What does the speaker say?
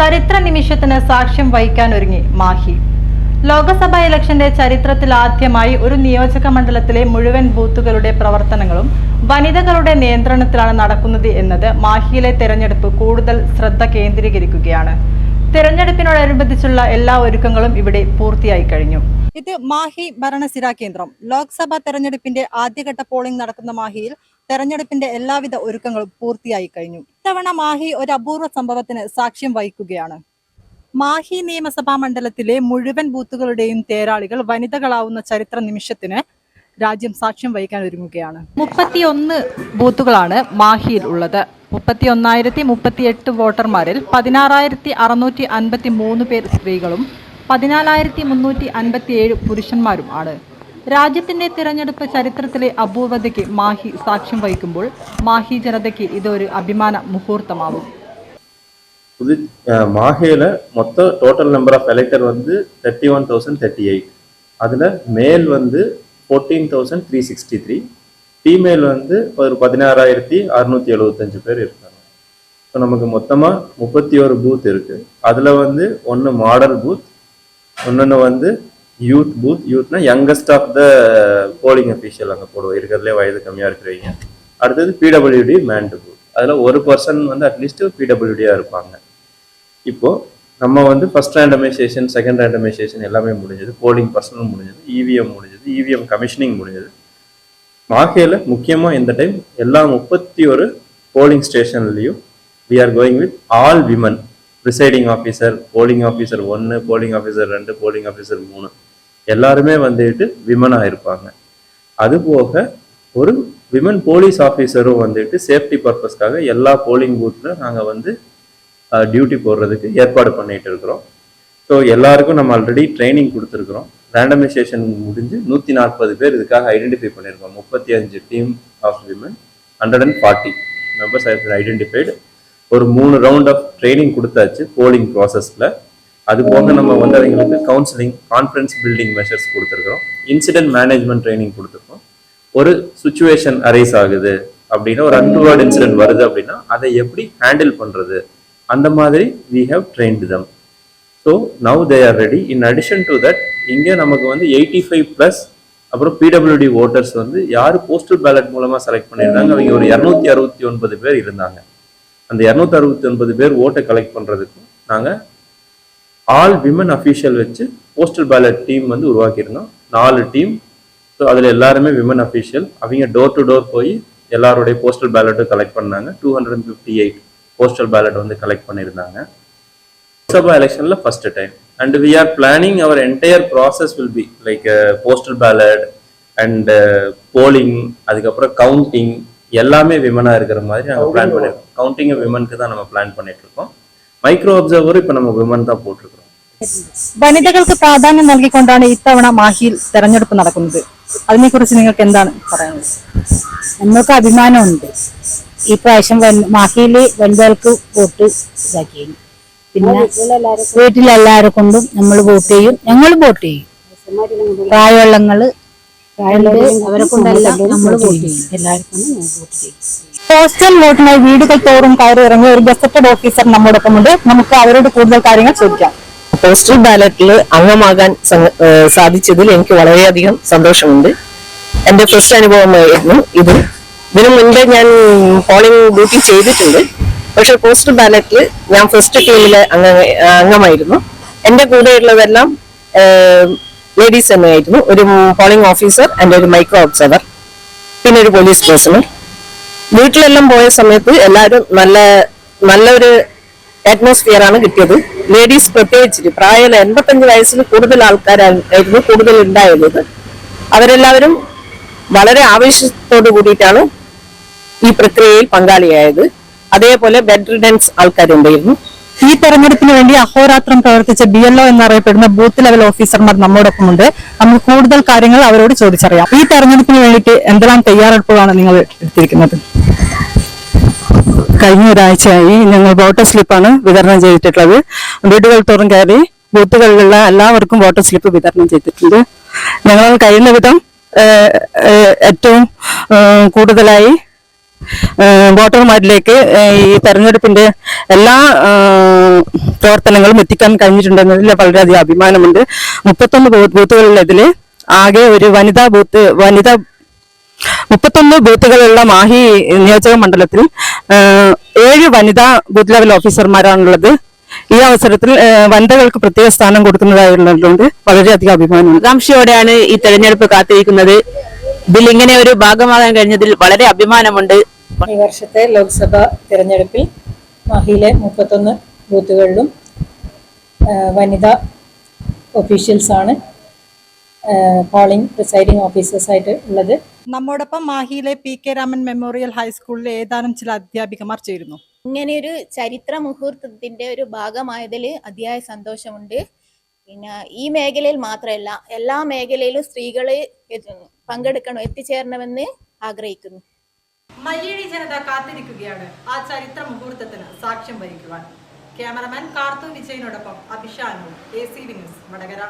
ചരിത്ര നിമിഷത്തിന് സാക്ഷ്യം വഹിക്കാൻ ഒരുങ്ങി മാഹി. ലോക്സഭാ ഇലക്ഷന്റെ ചരിത്രത്തിൽ ആദ്യമായി ഒരു നിയോജക മണ്ഡലത്തിലെ മുഴുവൻ ബൂത്തുകളുടെ പ്രവർത്തനങ്ങളും വനിതകളുടെ നിയന്ത്രണത്തിലാണ് നടക്കുന്നത് എന്നത് മാഹിയിലെ തെരഞ്ഞെടുപ്പ് കൂടുതൽ ശ്രദ്ധ കേന്ദ്രീകരിക്കുകയാണ്. തെരഞ്ഞെടുപ്പിനോടനുബന്ധിച്ചുള്ള എല്ലാ ഒരുക്കങ്ങളും ഇവിടെ പൂർത്തിയായി കഴിഞ്ഞു. ഇത് മാഹി ഭരണസിരാ കേന്ദ്രം. ലോക്സഭാ തെരഞ്ഞെടുപ്പിന്റെ ആദ്യഘട്ട പോളിംഗ് നടക്കുന്ന മാഹിയിൽ തെരഞ്ഞെടുപ്പിന്റെ എല്ലാവിധ ഒരുക്കങ്ങളും പൂർത്തിയായി കഴിഞ്ഞു. ഇത്തവണ മാഹി ഒരു അപൂർവ സംഭവത്തിന് സാക്ഷ്യം വഹിക്കുകയാണ്. മാഹി നിയമസഭാ മണ്ഡലത്തിലെ മുഴുവൻ ബൂത്തുകളുടെയും തേരാളികൾ വനിതകളാവുന്ന ചരിത്ര നിമിഷത്തിന് രാജ്യം സാക്ഷ്യം വഹിക്കാൻ ഒരുങ്ങുകയാണ്. മുപ്പത്തിയൊന്ന് ബൂത്തുകളാണ് മാഹിയിൽ ഉള്ളത്. മുപ്പത്തി ഒന്നായിരത്തി മുപ്പത്തിയെട്ട് വോട്ടർമാരിൽ പതിനാറായിരത്തി അറുന്നൂറ്റി അൻപത്തി മൂന്ന് പേർ സ്ത്രീകളും പതിനാലായിരത്തി മുന്നൂറ്റി അൻപത്തി ഏഴ് പുരുഷന്മാരും ആണ്. രാജ്യത്തിന്റെ തിരഞ്ഞെടുപ്പ് ചരിത്രത്തിലെ അപൂർവതയ്ക്ക് മാഹി സാക്ഷ്യം വഹിക്കുമ്പോൾ മാഹി ജനതയ്ക്ക് ഇതൊരു അഭിമാന മുഹൂർത്തമാവും புது அஹ், மாஹேல மொத்த டோட்டல் நம்பர் ஆஃப் எலெக்டர் வந்து thirty one thousand thirty eight அதில் மேல் வந்து fourteen thousand three sixty three female வந்து ஒரு பதினாறாயிரத்தி அறுநூத்தி எழுபத்தஞ்சு பேர் இருக்காங்க ஸோ நமக்கு மொத்தமாக முப்பத்தி ஒரு பூத் இருக்கு அதில் வந்து ஒன்று மாடல் பூத் இன்னொன்று வந்து youth booth யூத்னா youngest of the polling official அங்கே போடுவோம். இருக்கிறதுலே வயது கம்மியாக இருக்கிறவங்க. அடுத்தது பிடபிள்யூடி மேன்டு பூத் அதில் ஒரு பர்சன் வந்து அட்லீஸ்ட் பிடபிள்யூடியாக இருப்பாங்க. இப்போது நம்ம வந்து ஃபர்ஸ்ட் ரேண்டமைசேஷன் செகண்ட் ரேண்டமைசேஷன் எல்லாமே முடிஞ்சது. போலிங் பர்சனல் முடிஞ்சது. இவிஎம் முடிஞ்சது. இவிஎம் கமிஷனிங் முடிஞ்சது. மாஹேல முக்கியமாக இந்த டைம் எல்லா முப்பத்தி ஒரு polling ஸ்டேஷன்லையும் we are going with all women presiding officer polling officer ஒன்று போலிங் ஆஃபீஸர் ரெண்டு போலிங் ஆஃபீஸர் மூணு. எல்லாருமே வந்துட்டு விமனாக இருப்பாங்க. அதுபோக ஒரு விமன் போலீஸ் ஆஃபீஸரும் வந்துட்டு சேஃப்டி பர்பஸ்க்காக எல்லா போலிங் பூத்தில் நாங்கள் வந்து டியூட்டி போடுறதுக்கு ஏற்பாடு பண்ணிட்டு இருக்கிறோம். ஸோ எல்லாருக்கும் நம்ம ஆல்ரெடி ட்ரைனிங் கொடுத்துருக்குறோம். ரேண்டமைசேஷன் முடிஞ்சு நூற்றி நாற்பது பேர் இதுக்காக ஐடென்டிஃபை பண்ணியிருக்கோம். முப்பத்தி அஞ்சு team of women hundred and forty members identified ஒரு மூணு ரவுண்ட் ஆஃப் ட்ரைனிங் கொடுத்தாச்சு போலிங் ப்ராசஸில் அது போக நம்ம வந்து அவங்களுக்கு கவுன்சிலிங் கான்ஃபரன்ஸ் பில்டிங் மெஷர்ஸ் கொடுத்துருக்குறோம். இன்சிடென்ட் மேனேஜ்மெண்ட் ட்ரைனிங் கொடுத்துருக்கோம். ஒரு சுச்சுவேஷன் அரைஸ் ஆகுது அப்படின்னா ஒரு அன்டுவர்ட் இன்சிடென்ட் வருது அப்படின்னா அதை எப்படி ஹேண்டில் பண்ணுறது அந்த மாதிரி we have trained them so now they are ready in addition to that இங்கே நமக்கு வந்து எயிட்டி ஃபைவ் ப்ளஸ் அப்புறம் பிடபிள்யூடி ஓட்டர்ஸ் வந்து யார் போஸ்டல் பேலட் மூலமாக செலக்ட் பண்ணியிருந்தாங்க? அவங்க ஒரு இரநூத்தி அறுபத்தி ஒன்பது பேர் இருந்தாங்க. அந்த இரநூத்தி அறுபத்தி ஒன்பது பேர் ஓட்டை கலெக்ட் பண்ணுறதுக்கும் நாங்கள் ஆல் விமன் அஃபீஷியல் வச்சு போஸ்டல் பேலட் டீம் வந்து உருவாக்கியிருந்தோம். நாலு டீம் ஸோ அதில் எல்லாருமே விமன் அஃபீஷியல் அவங்க டோர் டு டோர் போய் எல்லாருடைய போஸ்டல் பேலட்டும் கலெக்ட் பண்ணாங்க. Two hundred and fifty eight postal ballot வந்து கலெக்ட் பண்ணியிருந்தாங்க. லோக்சபா எலெக்ஷன்ல first time and we are planning our entire process will be like postal ballot and polling அதுக்கப்புறம் counting எல்லாமே விமனா இருக்கிற மாதிரி நாங்கள் பிளான் பண்ணியிருக்கோம் கவுண்டிங் விமனுக்கு தான் நம்ம பிளான் பண்ணிட்டு இருக்கோம். മൈക്രോ ഒബ്സർവർ ഇപ്പൊ നമ്മൾ വിമൻതാ താ വനിതകൾക്ക് പ്രാധാന്യം നൽകിക്കൊണ്ടാണ് ഇത്തവണ മാഹിയിൽ തെരഞ്ഞെടുപ്പ് നടക്കുന്നത്. അതിനെ കുറിച്ച് നിങ്ങൾക്ക് എന്താണ് പറയാനുള്ളത്? നമ്മൾക്ക് അഭിമാനമുണ്ട്. ഈ പ്രാവശ്യം മാഹിയിൽ വനിതകൾക്ക് വോട്ട് ഇതാക്കി പിന്നെ വീട്ടിലെല്ലാരെ കൊണ്ടും നമ്മൾ വോട്ട് ചെയ്യും. ഞങ്ങൾ വോട്ട് ചെയ്യും. പ്രായമുള്ളങ്ങൾ അവരെ കൊണ്ടെല്ലാം നമ്മൾ വോട്ട് ചെയ്യും. എല്ലാവർക്കും വോട്ട് ചെയ്യും. പോസ്റ്റൽ വോട്ടിനായി വീടുകൾ തോറും കയറി ഇറങ്ങിയ ഒരു ഗസറ്റഡ് ഓഫീസർ നമ്മോടൊപ്പമുണ്ട് നമുക്ക് അവരോട് കൂടുതൽ കാര്യങ്ങൾ ചോദിക്കാം. പോസ്റ്റൽ ബാലറ്റിൽ അംഗമാകാൻ സാധിച്ചതിൽ എനിക്ക് വളരെയധികം സന്തോഷമുണ്ട്. എന്റെ ഫസ്റ്റ് അനുഭവമായിരുന്നു ഇത്. ഇതിനു മുൻപേ ഞാൻ പോളിംഗ് ഡ്യൂട്ടി ചെയ്തിട്ടുണ്ട്. പക്ഷെ പോസ്റ്റൽ ബാലറ്റിൽ ഞാൻ ഫസ്റ്റ് ടീമിലെ അംഗ അംഗമായിരുന്നു. എന്റെ കൂടെയുള്ളതെല്ലാം ലേഡീസ് തന്നെയായിരുന്നു. ഒരു പോളിംഗ് ഓഫീസർ ആൻഡ് ഒരു മൈക്രോ ഒബ്സർവർ പിന്നെ ഒരു പോലീസ് പേഴ്സണൽ വീട്ടിലെല്ലാം പോയ സമയത്ത് എല്ലാവരും നല്ല നല്ലൊരു അറ്റ്മോസ്ഫിയർ ആണ് കിട്ടിയത്. ലേഡീസ് പ്രത്യേകിച്ചിട്ട് പ്രായം എൺപത്തഞ്ച് വയസ്സിൽ കൂടുതൽ ആൾക്കാരായിരുന്നു കൂടുതൽ ഉണ്ടായിരുന്നത്. അവരെല്ലാവരും വളരെ ആവേശത്തോടു കൂടിയിട്ടാണ് ഈ പ്രക്രിയയിൽ പങ്കാളിയായത്. അതേപോലെ ബെഡ് റിഡൻസ് ആൾക്കാരുണ്ടായിരുന്നു ഈ തെരഞ്ഞെടുപ്പിന് വേണ്ടി അഹോരാത്രം പ്രവർത്തിച്ച ബി എൽ ഒ എന്നറിയപ്പെടുന്ന ബൂത്ത് ലെവൽ ഓഫീസർമാർ നമ്മോടൊപ്പം ഉണ്ട് നമ്മൾ കൂടുതൽ കാര്യങ്ങൾ അവരോട് ചോദിച്ചറിയാം. ഈ തെരഞ്ഞെടുപ്പിന് വേണ്ടിയിട്ട് എന്തെല്ലാം തയ്യാറെടുപ്പുകളാണ് നിങ്ങൾ എടുത്തിരിക്കുന്നത്? കഴിഞ്ഞ ഒരാഴ്ചയായി ഞങ്ങൾ വോട്ടർ സ്ലിപ്പാണ് വിതരണം ചെയ്തിട്ടുള്ളത്. വീടുകൾ തോറും കയറി ബൂത്തുകളിലുള്ള എല്ലാവർക്കും വോട്ടർ സ്ലിപ്പ് വിതരണം ചെയ്തിട്ടുണ്ട്. ഞങ്ങൾ കഴിയുന്ന വിധം ഏറ്റവും കൂടുതലായി വോട്ടർമാരിലേക്ക് ഈ തെരഞ്ഞെടുപ്പിന്റെ എല്ലാ പ്രവർത്തനങ്ങളും എത്തിക്കാൻ കഴിഞ്ഞിട്ടുണ്ടെന്നതിൽ വളരെയധികം അഭിമാനമുണ്ട്. മുപ്പത്തൊന്ന് ബൂത്തുകളിലതിൽ ആകെ ഒരു വനിതാ ബൂത്ത് വനിതാ മുപ്പത്തൊന്ന് ബൂത്തുകളുള്ള മാഹി നിയോജക മണ്ഡലത്തിൽ ഏഴ് വനിതാ ബൂത്ത് ലെവൽ ഓഫീസർമാരാണുള്ളത്. ഈ അവസരത്തിൽ വനിതകൾക്ക് പ്രത്യേക സ്ഥാനം കൊടുക്കുന്നതായുള്ളതുകൊണ്ട് വളരെയധികം അഭിമാനമുണ്ട്. ആകാംക്ഷയോടെയാണ് ഈ തെരഞ്ഞെടുപ്പ് കാത്തിരിക്കുന്നത്. ഇതിൽ ഇങ്ങനെ ഒരു ഭാഗമാകാൻ കഴിഞ്ഞതിൽ വളരെ അഭിമാനമുണ്ട്. ഈ വർഷത്തെ ലോക്സഭാ തെരഞ്ഞെടുപ്പിൽ മാഹിയിലെ മുപ്പത്തൊന്ന് ബൂത്തുകളിലും വനിതാ ഒഫീഷ്യൽസാണ് പോളിംഗ് പ്രിസൈഡിംഗ് ഓഫീസേഴ്സായിട്ട് ഉള്ളത്. നമ്മോടൊപ്പം മാഹിയിലെ പി കെ രാമൻ മെമ്മോറിയൽ ഹൈസ്കൂളിലെ ഏതാനും ചില അധ്യാപികമാർ ചേരുന്നു. ഇങ്ങനെയൊരു ചരിത്ര മുഹൂർത്തത്തിന്റെ ഒരു ഭാഗമായതിൽ അതിയായ സന്തോഷമുണ്ട്. പിന്നെ ഈ മേഖലയിൽ മാത്രമല്ല എല്ലാ മേഖലയിലും സ്ത്രീകൾ എത്ത് പങ്കെടുക്കണം എത്തിച്ചേരണമെന്ന് ആഗ്രഹിക്കുന്നു. മലയാളി ജനത കാത്തിരിക്കുകയാണ് ആ ചരിത്ര മുഹൂർത്തത്തിന് സാക്ഷ്യം വഹിക്കുവാൻ. Cameraman Karthu വിജയനോടൊപ്പം Abhishanu A C V news Vadakara.